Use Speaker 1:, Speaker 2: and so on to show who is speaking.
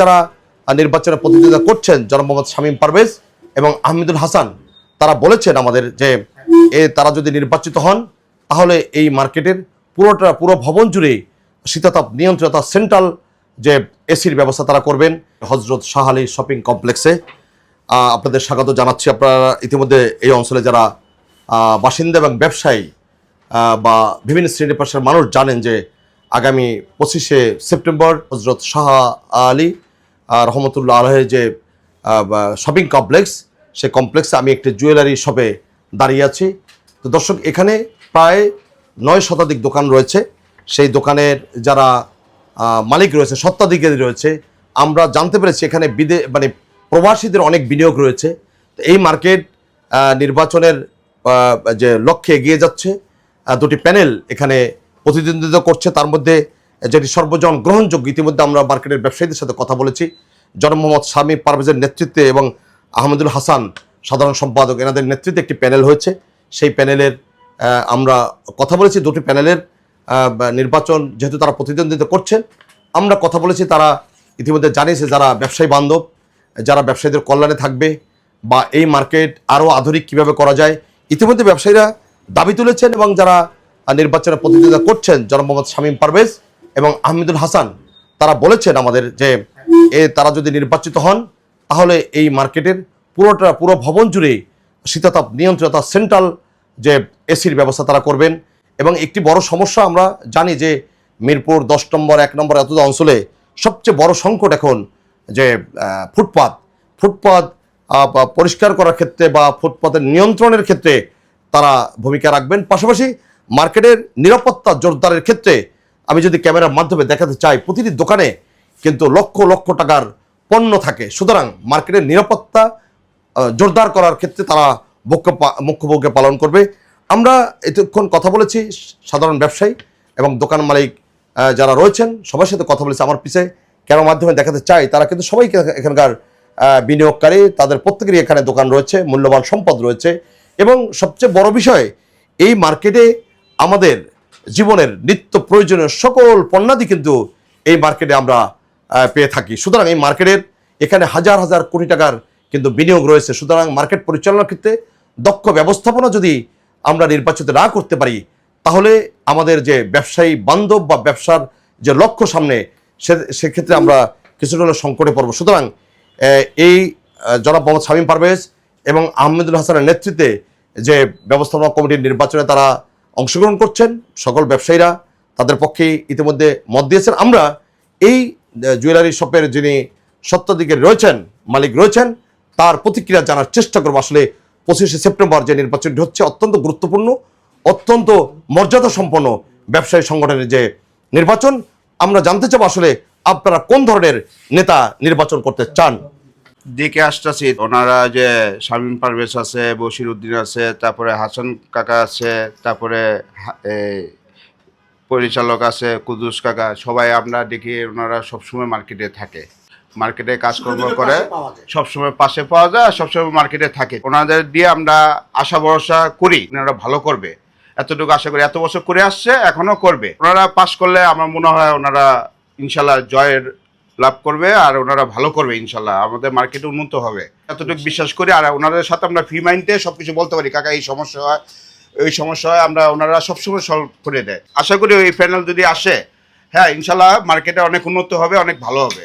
Speaker 1: যারা নির্বাচনে প্রতিদ্বন্দ্বিতা করছেন, জনাব শামীম পারভেজ এবং আহমেদুল হাসান, তারা বলেছেন আমাদের যে, এ, তারা যদি নির্বাচিত হন, তাহলে এই মার্কেটের পুরোটা, পুরো ভবন জুড়ে শীতাতাপ নিয়ন্ত্রিত সেন্ট্রাল যে এসির ব্যবস্থা তারা করবেন, হজরত শাহ আলী শপিং কমপ্লেক্সে। আপনাদের স্বাগত জানাচ্ছি আপনারা ইতিমধ্যে এই অঞ্চলে যারা বাসিন্দা এবং ব্যবসায়ী বা বিভিন্ন শ্রেণি পেশার মানুষ জানেন যে, আগামী পঁচিশে সেপ্টেম্বর হজরত শাহ আলী রহমতুল্লাহ আলহের যে শপিং কমপ্লেক্স সেই কমপ্লেক্সে আমি একটি জুয়েলারি শপে দাঁড়িয়ে আছি। তো দর্শক, এখানে প্রায় নয় শতাধিক দোকান রয়েছে। সেই দোকানের যারা মালিক রয়েছে সত্ত্বাধিকারী রয়েছে, আমরা জানতে পেরেছি এখানে বিদে মানে প্রবাসীদের অনেক বিনিয়োগ রয়েছে। তো এই মার্কেট নির্বাচনের যে লক্ষ্যে এগিয়ে যাচ্ছে। দুটি প্যানেল এখানে প্রতিদ্বন্দ্বিতা করছে। তার মধ্যে যেটি সর্বজন গ্রহণযোগ্য, ইতিমধ্যে আমরা মার্কেটের ব্যবসায়ীদের সাথে কথা বলেছি। জন মোহাম্মদ শামী পারভেজের নেতৃত্বে এবং আহমেদুল হাসান, সাধারণ সম্পাদক, এনাদের নেতৃত্বে একটি প্যানেল হয়েছে। সেই প্যানেলের আমরা কথা বলেছি, দুটি প্যানেলের নির্বাচন যেহেতু তারা প্রতিদ্বন্দ্বিতা করছেন, আমরা কথা বলেছি, তারা ইতিমধ্যে জানিয়েছে যারা ব্যবসায়ী বান্ধব, যারা ব্যবসায়ীদের কল্যাণে থাকবে বা এই মার্কেট আরও আধুনিক কীভাবে করা যায়, ইতিমধ্যে ব্যবসায়ীরা দাবি তুলেছেন এবং যারা নির্বাচনে প্রতিদ্বন্দ্বিতা করছেন, জনাব মোহাম্মদ শামীম পারভেজ এবং আহমেদুল হাসান, তারা বলেছেন আমাদের যে, এ তারা যদি নির্বাচিত হন, তাহলে এই মার্কেটের পুরোটা, পুরো ভবন জুড়ে শীতাতাপ নিয়ন্ত্রিত সেন্ট্রাল যে এসির ব্যবস্থা তারা করবেন। এবং একটি বড় সমস্যা আমরা জানি যে, মিরপুর দশ নম্বর, এক নম্বর এত অঞ্চলে সবচেয়ে বড় সংকট এখন যে ফুটপাত। ফুটপাত পরিষ্কার করার ক্ষেত্রে বা ফুটপাতের নিয়ন্ত্রণের ক্ষেত্রে তারা ভূমিকা রাখবেন। পাশাপাশি মার্কেটের নিরাপত্তা জোরদারের ক্ষেত্রে আমি যদি ক্যামেরার মাধ্যমে দেখাতে চাই, প্রতিটি দোকানে কিন্তু লক্ষ লক্ষ টাকার পণ্য থাকে। সুতরাং মার্কেটের নিরাপত্তা জোরদার করার ক্ষেত্রে তারা মুখ্য মুখ্য ভূমিকা পালন করবে। আমরা এতক্ষণ কথা বলেছি, সাধারণ ব্যবসায়ী এবং দোকান মালিক যারা রয়েছেন, সবার সাথে কথা বলেছি আমার পিছে। কেন মাধ্যমে দেখাতে চাই, তারা কিন্তু সবাই এখানকার বিনিয়োগকারী, তাদের প্রত্যেকেরই এখানে দোকান রয়েছে, মূল্যবান সম্পদ রয়েছে। এবং সবচেয়ে বড় বিষয়, এই মার্কেটে আমাদের জীবনের নিত্য প্রয়োজনীয় সকল পণ্যাদি কিন্তু এই মার্কেটে আমরা পেয়ে থাকি। সুতরাং এই মার্কেটের এখানে হাজার হাজার কোটি টাকার কিন্তু বিনিয়োগ রয়েছে। সুতরাং মার্কেট পরিচালনার ক্ষেত্রে দক্ষ ব্যবস্থাপনা যদি আমরা নির্বাচিত না করতে পারি, তাহলে আমাদের যে ব্যবসায়ী বান্ধব বা ব্যবসার যে লক্ষ্য সামনে, সে, সেক্ষেত্রে আমরা কিছুটা হলেও সংকটে পড়ব। সুতরাং এই জনাব মোহাম্মদ শামীম পারভেজ এবং আহমেদুল হাসানের নেতৃত্বে যে ব্যবস্থাপনা কমিটির নির্বাচনে তারা অংশগ্রহণ করছেন সকল ব্যবসায়ীরা, তাদের পক্ষে ইতিমধ্যে মত দিয়েছেন। আমরা এই জুয়েলারি শপের যিনি সত্ত্বাধিকারী রয়েছেন, মালিক রয়েছেন, তার প্রতিক্রিয়া জানার চেষ্টা করব। আসলে পঁচিশে সেপ্টেম্বর যে নির্বাচনটি হচ্ছে অত্যন্ত গুরুত্বপূর্ণ, অত্যন্ত মর্যাদা সম্পন্ন ব্যবসায়ী সংগঠনের যে নির্বাচন। আমরা জানতে চাবো আসলে আপনারা কোন ধরনের নেতা নির্বাচন করতে চান?
Speaker 2: দিকে আসতেছি। ওনারা যে শামীম পারভেজ আছে বশির উদ্দিন আছে তারপরে হাসান কাকা আছে তারপরে পরিচালক আছে কুদুস কাকা সবাই আমরা দেখি ওনারা সবসময় মার্কেটে থাকে। মার্কেটে কাজকর্ম করে সবসময় পাশে পাওয়া যায় আর সবসময় মার্কেটে থাকে। ওনাদের দিয়ে আমরা আশা ভরসা করি ওনারা ভালো করবে। এতটুকু আশা করি। এত বছর করে আসছে এখনও করবে। ওনারা পাশ করলে আমার মনে হয় ওনারা ইনশাল্লাহ জয়ের লাভ করবে আর ওনারা ভালো করবে ইনশাল্লাহ। আমাদের মার্কেটে উন্নত হবে। এতটুকু বিশ্বাস করি আর ওনাদের সাথে আমরা ফ্রি মাইন্ডে সব কিছু বলতে পারি কাকা এই সমস্যা হয় ওই সমস্যা হয় আমরা ওনারা সবসময় সলভ করে দেয়। আশা করি ওই প্যানেল যদি আসে হ্যাঁ ইনশাল্লাহ মার্কেটে অনেক উন্নত হবে অনেক ভালো হবে।